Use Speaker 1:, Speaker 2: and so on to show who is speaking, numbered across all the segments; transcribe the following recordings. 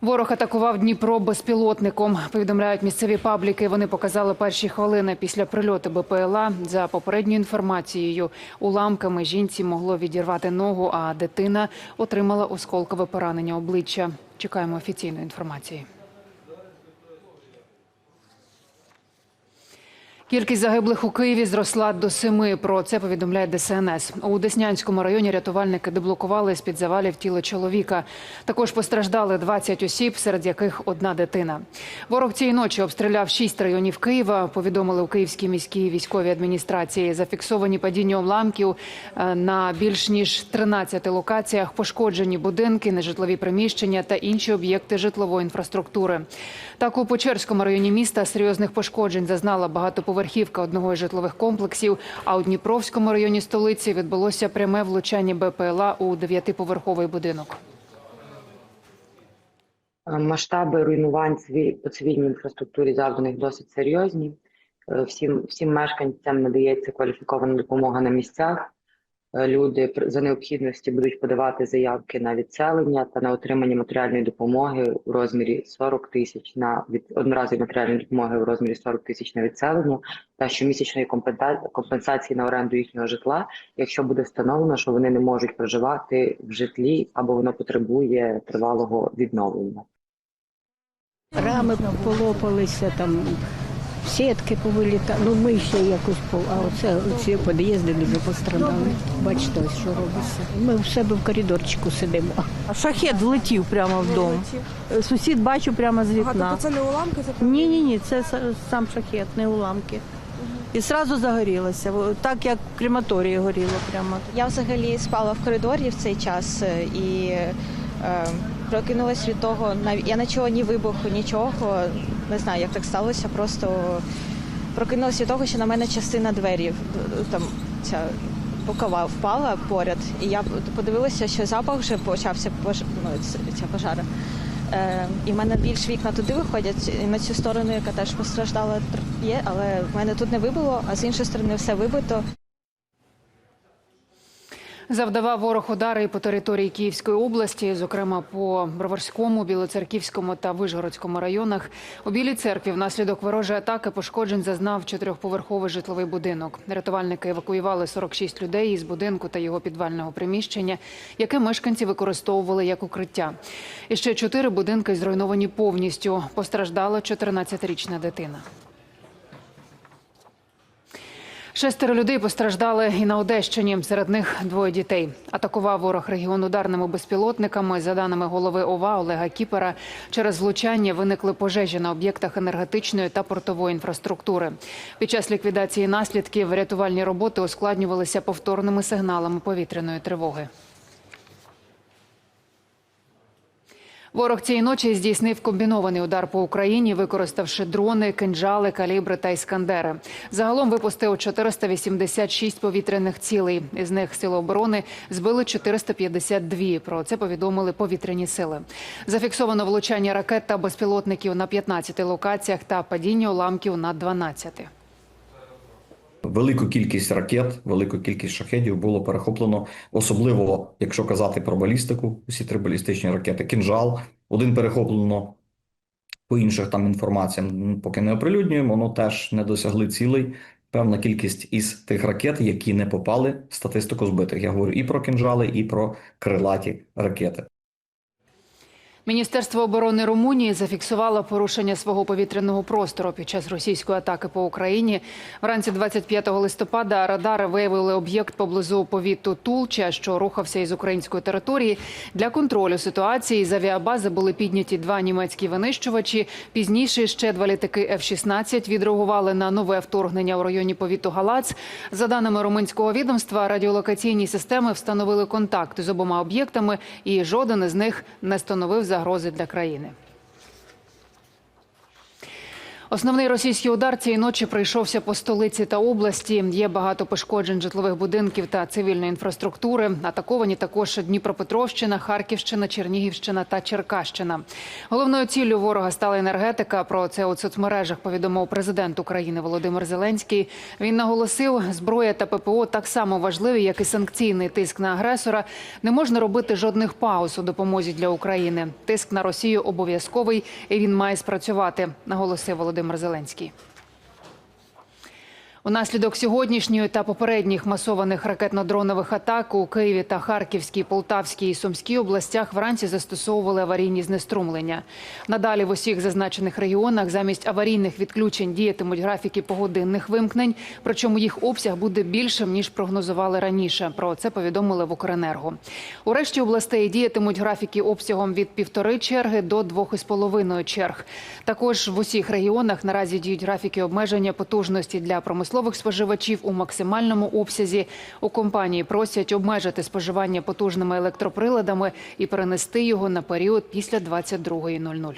Speaker 1: Ворог атакував Дніпро безпілотником. Повідомляють місцеві пабліки. Вони показали перші хвилини після прильоту БПЛА. За попередньою інформацією, уламками жінці могло відірвати ногу, а дитина отримала осколкове поранення обличчя. Чекаємо офіційної інформації. Кількість загиблих у Києві зросла до семи. Про це повідомляє ДСНС. У Деснянському районі рятувальники деблокували з під завалів тіло чоловіка. Також постраждали 20 осіб, серед яких одна дитина. Ворог цієї ночі обстріляв шість районів Києва. Повідомили у Київській міській військовій адміністрації. Зафіксовані падіння уламків е, на більш ніж 13 локаціях. Пошкоджені будинки, нежитлові приміщення та інші об'єкти житлової інфраструктури. Так у Печерському районі міста серйозних пошкоджень зазнала багатоповерхівка одного із житлових комплексів. А у Дніпровському районі столиці відбулося пряме влучання БПЛА у дев'ятиповерховий будинок.
Speaker 2: Е, Масштаби руйнувань по цивільній інфраструктурі завданих досить серйозні. Е, Всім, всім мешканцям надається кваліфікована допомога на місцях. Е, Люди за необхідності будуть подавати заявки на відселення та на отримання матеріальної допомоги у розмірі 40 тисяч на від одноразової матеріальної допомоги у розмірі 40 тисяч на відселення та щомісячної компенса- компенсації на оренду їхнього житла, якщо буде встановлено, що вони не можуть проживати в житлі або воно потребує тривалого відновлення.
Speaker 3: Рами полопалися, там сітки повилітали. Ну ми ще якось по а оце ці під'їзди дуже пострадали. Бачите, ось що робиться. Ми в себе в коридорчику сидимо.
Speaker 4: Шахет влетів прямо в дом. Е, Сусід бачу прямо з
Speaker 5: Ага,
Speaker 4: вікна.
Speaker 5: тобто це не уламки, це
Speaker 4: Ні, ні, ні, це сам шахет, не уламки. І одразу загорілося, так як в крематорії горіло прямо.
Speaker 6: Я взагалі спала в коридорі в цей час е, і е, прокинулась від того, я не чула ні вибуху, нічого. Не знаю, як так сталося. Просто прокинулась від того, що на мене частина двері е, там ця бокова впала поряд. І я подивилася, що запах вже почався пож... ну, ця пожара. Е, і в мене більш вікна туди виходять, і на цю сторону, яка теж постраждала, є, але в мене тут не вибило, а з іншої сторони все вибито.
Speaker 1: Завдавав ворог удари по території Київської області, зокрема по Броварському, Білоцерківському та Вишгородському районах. У Білій церкві внаслідок ворожої атаки пошкоджень зазнав чотирьохповерховий житловий будинок. Рятувальники евакуювали 46 людей із будинку та його підвального приміщення, яке мешканці використовували як укриття. І ще чотири будинки зруйновані повністю. Постраждала 14-річна дитина. Шестеро людей постраждали і на Одещині. Серед них двоє дітей. Атакував ворог регіон ударними безпілотниками. За даними голови ОВА Олега Кіпера, через влучання виникли пожежі на об'єктах енергетичної та портової інфраструктури. Під час ліквідації наслідків рятувальні роботи ускладнювалися повторними сигналами повітряної тривоги. Ворог цієї ночі здійснив комбінований удар по Україні, використавши дрони, кинджали, калібри та іскандери. Загалом випустив 486 повітряних цілей. Із них сили оборони збили 452. Про це повідомили повітряні сили. Зафіксовано влучання ракет та безпілотників на 15 локаціях та падіння уламків на 12.
Speaker 7: Велику кількість ракет, велику кількість шахедів було перехоплено, особливо якщо казати про балістику, усі три балістичні ракети, кінжал. Один перехоплено по інших там інформаціям, поки не оприлюднюємо, воно теж не досягли цілей. Певна кількість із тих ракет, які не попали в статистику збитих. Я говорю і про кінжали, і про крилаті ракети.
Speaker 1: Міністерство оборони Румунії зафіксувало порушення свого повітряного простору під час російської атаки по Україні. Вранці 25 листопада радари виявили об'єкт поблизу повіту Тулча, що рухався із української території. Для контролю ситуації з авіабази були підняті два німецькі винищувачі. Пізніше ще два літаки F-16 відреагували на нове вторгнення у районі повіту Галац. За даними румунського відомства, радіолокаційні системи встановили контакт з обома об'єктами, і жоден із них не становив загрози для країни. Основний російський удар цієї ночі прийшовся по столиці та області. Є багато пошкоджень житлових будинків та цивільної інфраструктури. Атаковані також Дніпропетровщина, Харківщина, Чернігівщина та Черкащина. Головною ціллю ворога стала енергетика. Про це у соцмережах повідомив президент України Володимир Зеленський. Він наголосив, зброя та ППО так само важливі, як і санкційний тиск на агресора. Не можна робити жодних пауз у допомозі для України. Тиск на Росію обов'язковий і він має спрацювати, наголосив Володимир Зеленський. Унаслідок сьогоднішньої та попередніх масованих ракетно-дронових атак у Києві та Харківській, Полтавській і Сумській областях вранці застосовували аварійні знеструмлення. Надалі в усіх зазначених регіонах замість аварійних відключень діятимуть графіки погодинних вимкнень, причому їх обсяг буде більшим ніж прогнозували раніше. Про це повідомили в Укренерго. У решті областей діятимуть графіки обсягом від півтори черги до двох із половиною черг. Також в усіх регіонах наразі діють графіки обмеження потужності для промислових споживачів у максимальному обсязі. У компанії просять обмежити споживання потужними електроприладами і перенести його на період після 22.00.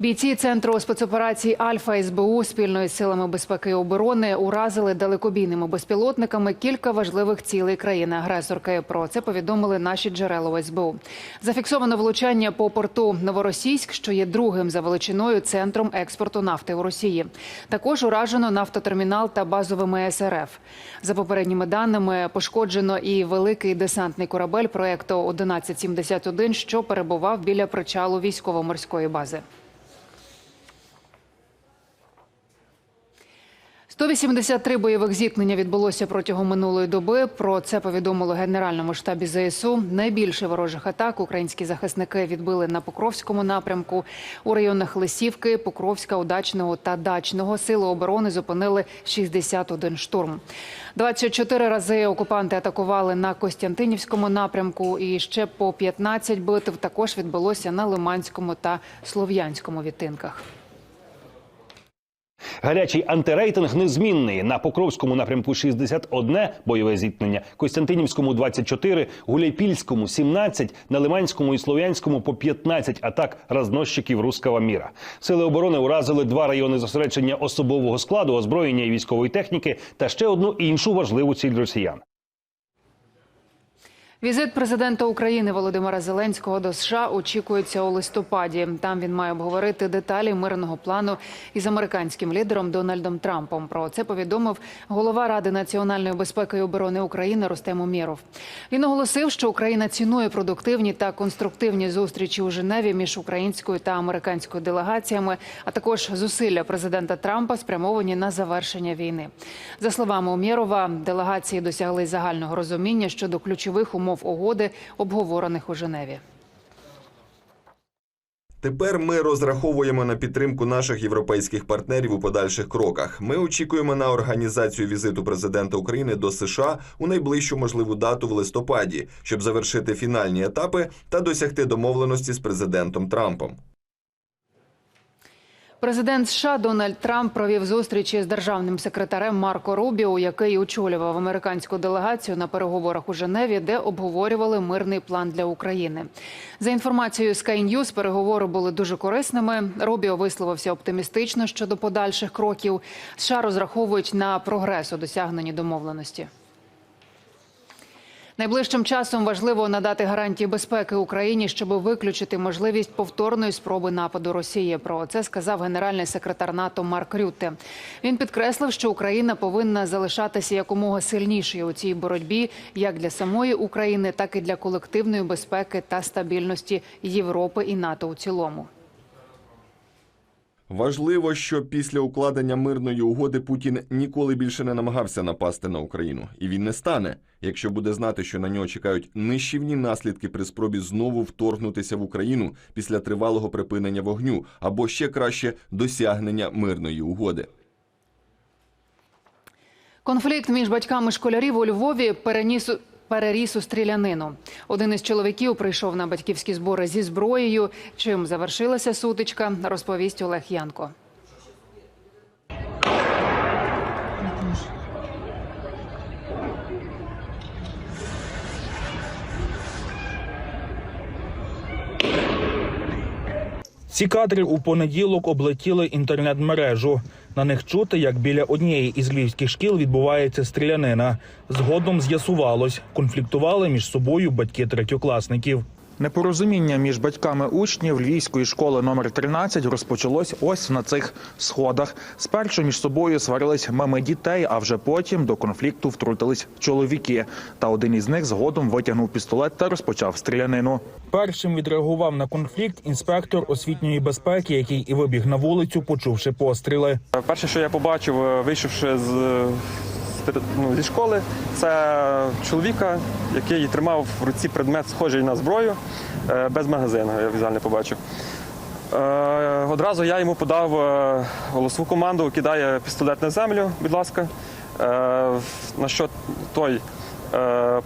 Speaker 1: Бійці центру спецоперацій Альфа СБУ спільно із силами безпеки і оборони уразили далекобійними безпілотниками кілька важливих цілей країни-агресорки. Про це повідомили наші джерела у СБУ. Зафіксовано влучання по порту Новоросійськ, що є другим за величиною центром експорту нафти у Росії. Також уражено нафтотермінал та базовими СРФ. За попередніми даними пошкоджено і великий десантний корабель проекту 1171, що перебував біля причалу військово-морської бази. 183 бойових зіткнення відбулося протягом минулої доби. Про це повідомили Генеральному штабі ЗСУ. Найбільше ворожих атак українські захисники відбили на Покровському напрямку. У районах Лисівки, Покровська, Удачного та Дачного сили оборони зупинили 61 штурм. 24 рази окупанти атакували на Костянтинівському напрямку. І ще по 15 битв також відбулося на Лиманському та Слов'янському відтинках.
Speaker 5: Гарячий антирейтинг незмінний. На Покровському напрямку 61 бойове зіткнення, Костянтинівському 24, Гуляйпільському 17, на Лиманському і Слов'янському по 15 атак розносчиків руского міра. Сили оборони уразили два райони зосередження особового складу, озброєння і військової техніки та ще одну іншу важливу ціль росіян.
Speaker 1: Візит президента України Володимира Зеленського до США очікується у листопаді. Там він має обговорити деталі мирного плану із американським лідером Дональдом Трампом. Про це повідомив голова Ради національної безпеки і оборони України Рустем Умєров. Він оголосив, що Україна цінує продуктивні та конструктивні зустрічі у Женеві між українською та американською делегаціями, а також зусилля президента Трампа спрямовані на завершення війни. За словами Умєрова, делегації досягли загального розуміння щодо ключових умов угоди, обговорених у Женеві.
Speaker 8: Тепер ми розраховуємо на підтримку наших європейських партнерів у подальших кроках. Ми очікуємо на організацію візиту президента України до США у найближчу можливу дату в листопаді, щоб завершити фінальні етапи та досягти домовленості з президентом Трампом.
Speaker 1: Президент США Дональд Трамп провів зустрічі з державним секретарем Марко Рубіо, який очолював американську делегацію на переговорах у Женеві, де обговорювали мирний план для України. За інформацією Sky News, переговори були дуже корисними. Рубіо висловився оптимістично щодо подальших кроків. США розраховують на прогрес у досягненні домовленості. Найближчим часом важливо надати гарантії безпеки Україні, щоб виключити можливість повторної спроби нападу Росії. Про це сказав генеральний секретар НАТО Марк Рютте. Він підкреслив, що Україна повинна залишатися якомога сильнішою у цій боротьбі, як для самої України, так і для колективної безпеки та стабільності Європи і НАТО у цілому.
Speaker 8: Важливо, що після укладення мирної угоди Путін ніколи більше не намагався напасти на Україну, і він не стане, якщо буде знати, що на нього чекають нищівні наслідки при спробі знову вторгнутися в Україну після тривалого припинення вогню або ще краще досягнення мирної угоди.
Speaker 1: Конфлікт між батьками школярів у Львові переніс переріс у стрілянину. Один із чоловіків прийшов на батьківські збори зі зброєю. Чим завершилася сутичка, розповість Олег Янко.
Speaker 9: Ці кадри у понеділок облетіли інтернет-мережу. На них чути, як біля однієї із львівських шкіл відбувається стрілянина. Згодом з'ясувалось, конфліктували між собою батьки третьокласників. Непорозуміння між батьками учнів львівської школи номер 13 розпочалось ось на цих сходах. Спершу між собою сварились мами дітей, а вже потім до конфлікту втрутились чоловіки. Та один із них згодом витягнув пістолет та розпочав стрілянину. Першим відреагував на конфлікт інспектор освітньої безпеки, який і вибіг на вулицю, почувши постріли.
Speaker 10: Перше, що я побачив, е, вийшовши з, ну, зі школи, це чоловіка, який тримав в руці предмет, схожий на зброю, е, без магазину, я візуально побачив. Е, Одразу я йому подав е, голосову команду, кидає пістолет на землю, будь ласка. На що той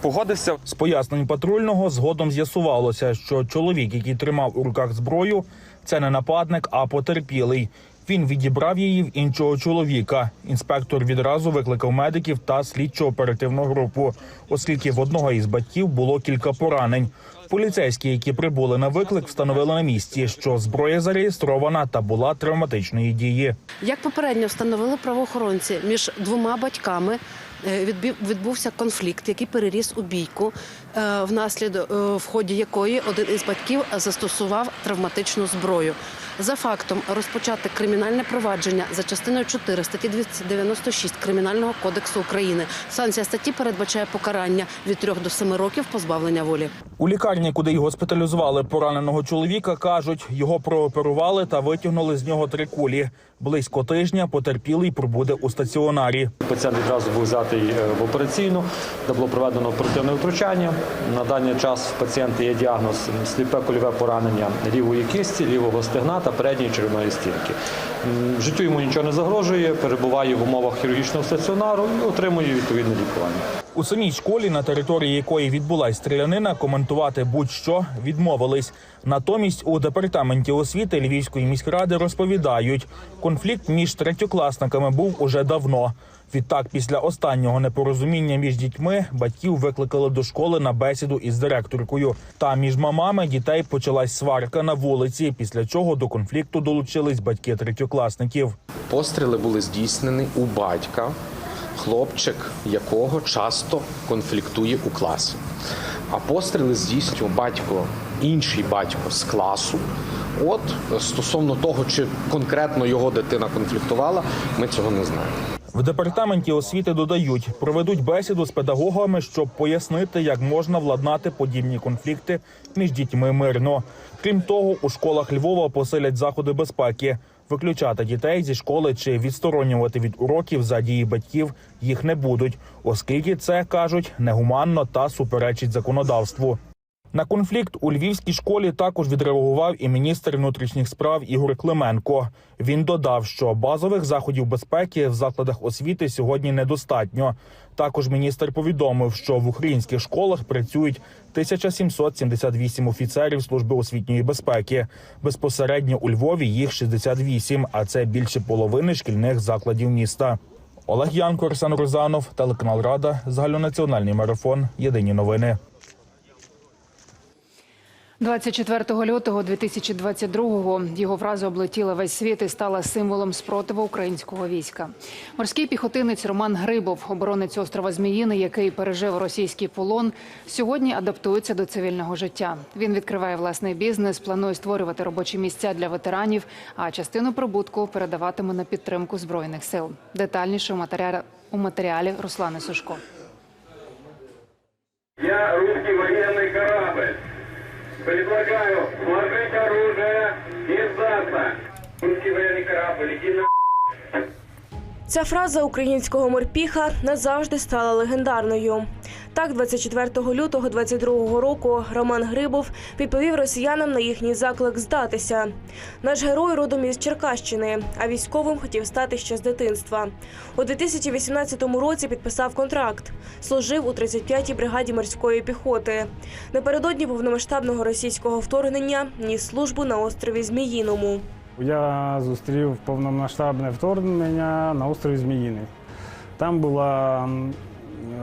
Speaker 10: погодився.
Speaker 9: З пояснень патрульного згодом з'ясувалося, що чоловік, який тримав у руках зброю, це не нападник, а потерпілий. Він відібрав її в іншого чоловіка. Інспектор відразу викликав медиків та слідчо оперативну групу, оскільки в одного із батьків було кілька поранень. Поліцейські, які прибули на виклик, встановили на місці, що зброя зареєстрована та була травматичної дії.
Speaker 11: Як попередньо встановили правоохоронці між двома батьками. е, Відбувся конфлікт, який переріс у бійку, е, внаслідок е, в ході якої один із батьків застосував травматичну зброю. За фактом розпочати кримінальне провадження за частиною 4 статті 296 Кримінального кодексу України. Санкція статті передбачає покарання від 3 до 7 років позбавлення волі.
Speaker 9: У лікарні, куди й госпіталізували пораненого чоловіка, кажуть, його прооперували та витягнули з нього три кулі. Близько тижня потерпілий пробуде у стаціонарі.
Speaker 12: Пацієнт відразу був взятий е, в операційну, де було проведено оперативне втручання. На даний час в пацієнта є діагноз сліпе кульове поранення лівої кисті, лівого стегна та передньої черевної стінки. Життю йому нічого не загрожує, перебуває в умовах хірургічного стаціонару і отримує відповідне лікування.
Speaker 9: У самій школі, на території якої відбулась стрілянина, коментувати будь-що відмовились. Натомість у департаменті освіти Львівської міськради розповідають, конфлікт між третьокласниками був уже давно. Відтак, після останнього непорозуміння між дітьми батьків викликали до школи на бесіду із директоркою. Та між мамами дітей почалась сварка на вулиці, після чого до конфлікту долучились батьки третьокласників.
Speaker 13: Постріли були здійснені у батька, хлопчик якого часто конфліктує у класі. А постріли здійснює батько, інший батько з класу. От стосовно того, чи конкретно його дитина конфліктувала, ми цього не знаємо.
Speaker 9: В департаменті освіти додають, проведуть бесіду з педагогами, щоб пояснити, як можна владнати подібні конфлікти між дітьми мирно. Крім того, у школах Львова посилять заходи безпеки. Виключати дітей зі школи чи відсторонювати від уроків за дії батьків їх не будуть, оскільки це кажуть негуманно та суперечить законодавству. На конфлікт у львівській школі також відреагував і міністр внутрішніх справ Ігор Клименко. Він додав, що базових заходів безпеки в закладах освіти сьогодні недостатньо. Також міністр повідомив, що в українських школах працюють 1778 офіцерів служби освітньої безпеки. Безпосередньо у Львові їх 68, а це більше половини шкільних закладів міста. Олег Янко, Арсен Розанов, телеканал Рада, загальнонаціональний марафон. Єдині новини.
Speaker 1: 24 лютого 2022-го його фраза облетіла весь світ і стала символом спротиву українського війська. Морський піхотинець Роман Грибов, оборонець острова Зміїни, який пережив російський полон, сьогодні адаптується до цивільного життя. Він відкриває власний бізнес, планує створювати робочі місця для ветеранів, а частину прибутку передаватиме на підтримку збройних сил. Детальніше у матеріалі, у матеріалі Руслани Сушко.
Speaker 14: Я русский военный корабль. Предлагаю сложить оружие и сдаться. Русский военный корабль, иди на...
Speaker 15: Ця фраза українського морпіха назавжди стала легендарною. Так, 24 лютого 22 року Роман Грибов відповів росіянам на їхній заклик здатися. Наш герой родом із Черкащини, а військовим хотів стати ще з дитинства. У 2018 році підписав контракт. Служив у 35-й бригаді морської піхоти. Напередодні повномасштабного російського вторгнення ніс службу на острові Зміїному.
Speaker 16: Я зустрів повномасштабне вторгнення на острові Зміїний. Там була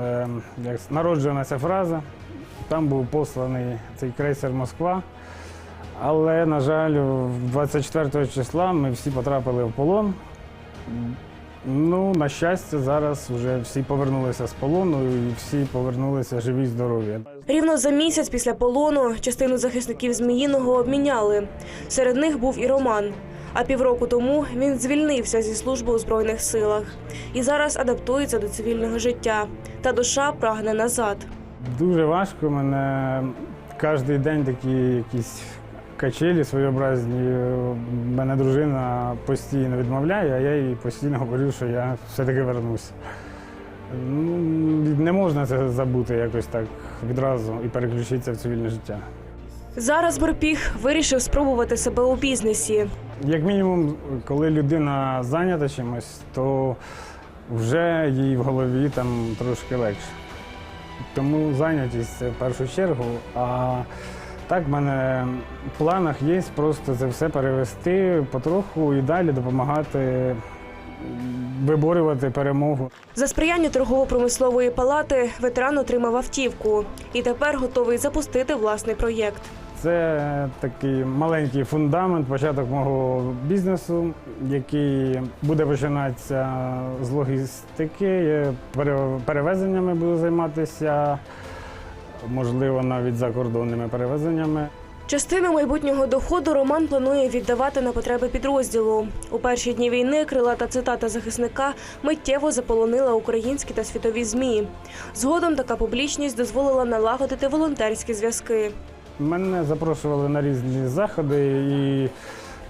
Speaker 16: е, народжена ця фраза, там був посланий цей крейсер Москва. Але, на жаль, 24 числа ми всі потрапили в полон. Ну, на щастя, зараз вже всі повернулися з полону і всі повернулися живі, здорові.
Speaker 15: Рівно за місяць після полону частину захисників Зміїного обміняли. Серед них був і Роман. А півроку тому він звільнився зі служби у збройних силах і зараз адаптується до цивільного життя. Та душа прагне назад.
Speaker 16: Дуже важко. Мене кожен день такі якісь качелі своєобразні. Мене дружина постійно відмовляє, а я їй постійно говорю, що я все-таки вернуся. Ну, не можна це забути якось так відразу і переключитися в цивільне життя.
Speaker 15: Зараз Морпіх вирішив спробувати себе у бізнесі.
Speaker 16: Як мінімум, коли людина зайнята чимось, то вже їй в голові там трошки легше. Тому зайнятість це в першу чергу. А так, в мене в планах є просто це все перевести потроху і далі допомагати виборювати перемогу.
Speaker 15: За сприяння торгово-промислової палати ветеран отримав автівку і тепер готовий запустити власний проєкт.
Speaker 16: Це такий маленький фундамент, початок мого бізнесу, який буде починатися з логістики, перевезеннями буду займатися, можливо, навіть закордонними перевезеннями.
Speaker 15: Частину майбутнього доходу Роман планує віддавати на потреби підрозділу. У перші дні війни крилата цитата захисника миттєво заполонила українські та світові змі. Згодом така публічність дозволила налагодити волонтерські зв'язки.
Speaker 16: Мене запрошували на різні заходи, і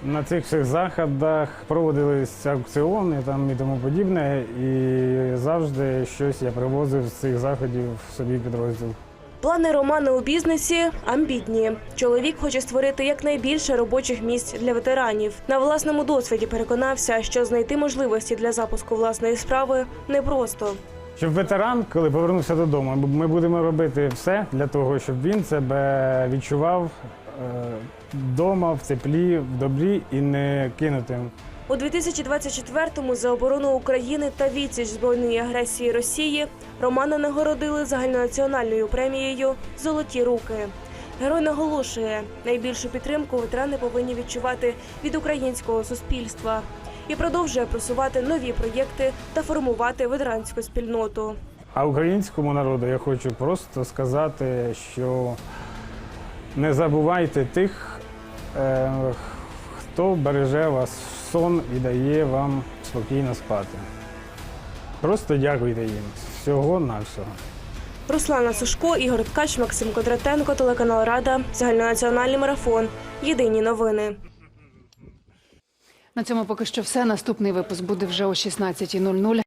Speaker 16: на цих всіх заходах проводилися аукціони там і тому подібне. І завжди щось я привозив з цих заходів собі підрозділ.
Speaker 15: Плани Романа у бізнесі амбітні. Чоловік хоче створити якнайбільше робочих місць для ветеранів. На власному досвіді переконався, що знайти можливості для запуску власної справи непросто.
Speaker 16: Щоб ветеран, коли повернувся додому, ми будемо робити все для того, щоб він себе відчував вдома, в теплі, в добрі і не кинутим.
Speaker 15: У 2024-му за оборону України та відсіч збройної агресії Росії Романа нагородили загальнонаціональною премією Золоті руки. Герой наголошує, найбільшу підтримку ветерани повинні відчувати від українського суспільства і продовжує просувати нові проєкти та формувати ветеранську спільноту.
Speaker 16: А українському народу я хочу просто сказати, що не забувайте тих, е, хто береже вас в сон і дає вам спокійно спати. Просто дякуйте їм. Всього на всього.
Speaker 15: Руслана Сушко, Ігор Ткач, Максим Кондратенко, телеканал Рада, загальнонаціональний марафон. Єдині новини.
Speaker 1: На цьому поки що все. Наступний випуск буде вже о 16.00.